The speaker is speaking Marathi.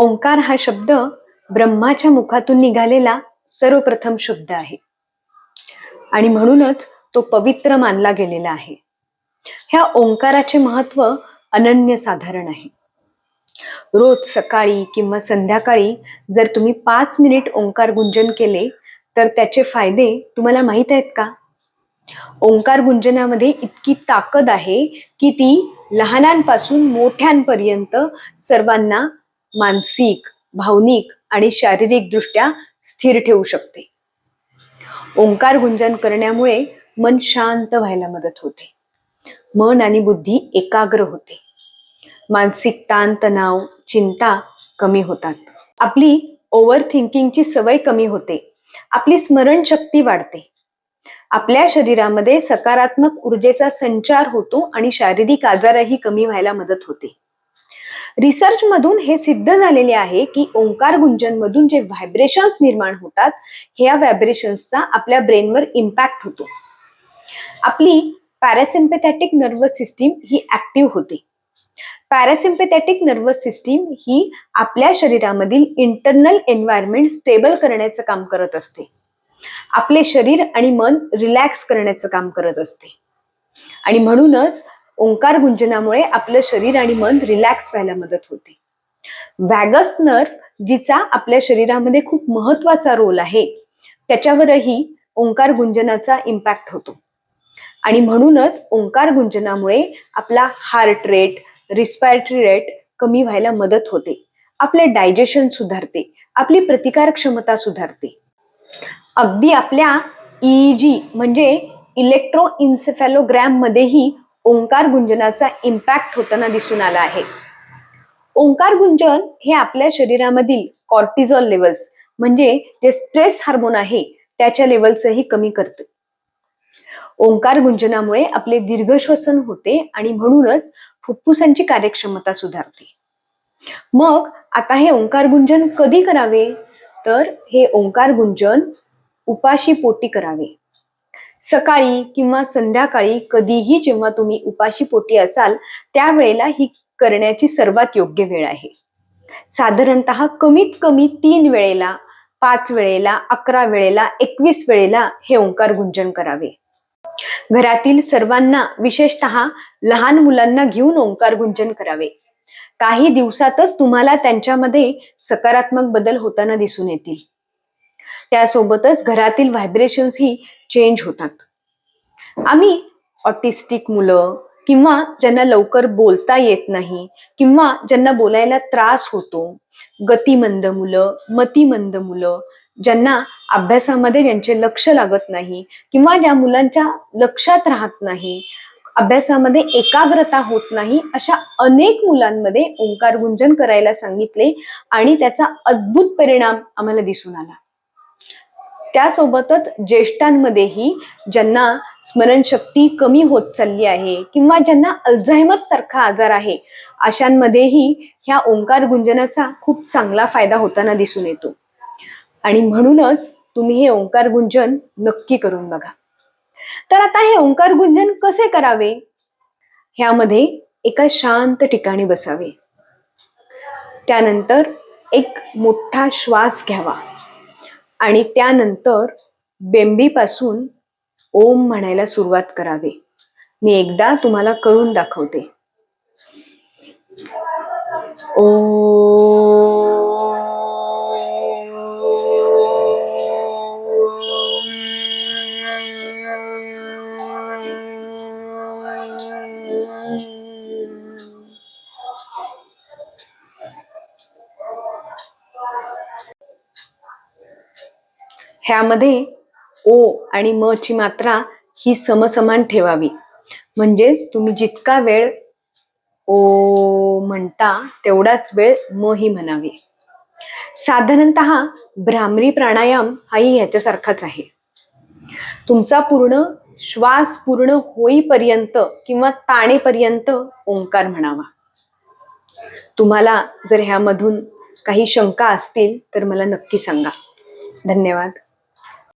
ओंकार हा शब्द ब्रह्माच्या मुखातून निघालेला सर्वप्रथम शब्द आहे. आणि म्हणूनच तो पवित्र मानला गेलेला आहे. ह्या ओंकाराचे महत्त्व अनन्य साधारण आहे. रोज सकाळी किंवा संध्याकाळी जर तुम्ही पाच मिनिट ओंकार गुंजन केले तर त्याचे फायदे तुम्हाला माहीत आहेत का? ओंकार गुंजनामध्ये इतकी ताकद आहे की ती लहानांपासून मोठ्यांपर्यंत सर्वांना मानसिक भावनिक आणि शारीरिक दृष्ट्या स्थिर ठेवू शकते. ओंकार गुंजन करण्यामुळे मन शांत व्हायला मदत होते. मन आणि बुद्धी एकाग्र होते. मानसिक ताण तणाव चिंता कमी होतात. आपली ओव्हर थिंकिंगची सवय कमी होते. आपली स्मरणशक्ती वाढते. आपल्या शरीरामध्ये सकारात्मक ऊर्जेचा संचार होतो आणि शारीरिक आजारही कमी व्हायला मदत होते. रिसर्च मधून हे सिद्ध झालेले आहे की ओंकार गुंजन मधून जे व्हायब्रेशन्स निर्माण होतात ह्या व्हायब्रेशन्सचा आपल्या ब्रेनवर इम्पॅक्ट होतो. आपली पॅरासिम्पॅथॅटिक नर्वस सिस्टीम ही ऍक्टिव्ह होते. पॅरासिम्पॅथॅटिक नर्वस सिस्टीम ही आपल्या शरीरामधील इंटरनल एन्व्हायरमेंट स्टेबल करण्याचं काम करत असते. आपले शरीर आणि मन रिलॅक्स करण्याचं काम करत असते. आणि म्हणूनच ओंकार गुंजनामुळे आपलं शरीर आणि मन रिलॅक्स व्हायला मदत होते. वॅगस नर्व जिचा आपल्या शरीरामध्ये खूप महत्त्वाचा रोल आहे त्याच्यावरही ओंकार गुंजनाचा इम्पॅक्ट होतो. आणि म्हणूनच ओंकार गुंजनामुळे आपला हार्ट रेट रिस्पायरेटरी रेट कमी व्हायला मदत होते. आपले डायजेशन सुधारते आपली प्रतिकार क्षमता सुधारते. अगदी आपल्या ईजी म्हणजे इलेक्ट्रो इन्सेफॅलोग्रॅम मध्येही ओंकार गुंजनाचा इम्पॅक्ट होताना दिसून आला आहे. ओंकार गुंजन हे आपल्या शरीरामधील कॉर्टिझॉल लेवल्स म्हणजे जे स्ट्रेस हार्मोन आहे त्याच्या लेवल्सही कमी करते. ओंकार गुंजनामुळे आपले दीर्घ श्वसन होते आणि म्हणूनच फुफ्फुसांची कार्यक्षमता सुधारते. मग आता हे ओंकार गुंजन कधी करावे? तर हे ओंकार गुंजन उपाशी पोटी करावे. सकाळी किंवा संध्याकाळी कधीही जेव्हा तुम्ही उपाशी पोटी असाल त्यावेळेला ही करण्याची सर्वात योग्य वेळ आहे. साधारणत कमीत कमी तीन वेळेला पाच वेळेला अकरा वेळेला एकवीस वेळेला हे ओंकार गुंजन करावे. घरातील सर्वांना विशेषतः लहान मुलांना घेऊन ओंकार गुंजन करावे. काही दिवसातच तुम्हाला त्यांच्यामध्ये सकारात्मक बदल होताना दिसून येतील. त्यासोबतच घरातील व्हायब्रेशन्स ही चेंज होतात. आम्ही ऑटिस्टिक मुलं किंवा ज्यांना लवकर बोलता येत नाही किंवा ज्यांना बोलायला त्रास होतो गतिमंद मुलं मतिमंद मुलं ज्यांना अभ्यासामध्ये ज्यांचे लक्ष लागत नाही किंवा ज्या मुलांच्या लक्षात राहत नाही अभ्यासामध्ये एकाग्रता होत नाही अशा अनेक मुलांमध्ये ओंकार गुंजन करायला सांगितले आणि त्याचा अद्भुत परिणाम आम्हाला दिसून आला. त्यासोबतच ज्येष्ठांमध्येही ज्यांना स्मरणशक्ती कमी होत चालली आहे किंवा ज्यांना अल्झायमर सारखा आजार आहे अशांमध्येही ह्या ओंकार गुंजनाचा खूप चांगला फायदा होताना दिसून येतो. आणि म्हणूनच तुम्ही हे ओंकार गुंजन नक्की करून बघा. तर आता हे ओंकार गुंजन कसे करावे? ह्यामध्ये एका शांत ठिकाणी बसावे. त्यानंतर एक मोठा श्वास घ्यावा. आणि त्यानंतर बेंबीपासून ओम म्हणायला सुरुवात करावी. मी एकदा तुम्हाला करून दाखवते. ओ ह्यामध्ये ओ आणि म ची मात्रा ही समसमान ठेवावी. म्हणजेच तुम्ही जितका वेळ ओ म्हणता तेवढाच वेळ म ही म्हणावी. साधारणत भ्रामरी प्राणायाम हाही ह्याच्यासारखाच आहे. तुमचा पूर्ण श्वास पूर्ण होईपर्यंत किंवा ताणेपर्यंत ओंकार म्हणावा. तुम्हाला जर ह्यामधून काही शंका असतील तर मला नक्की सांगा. धन्यवाद.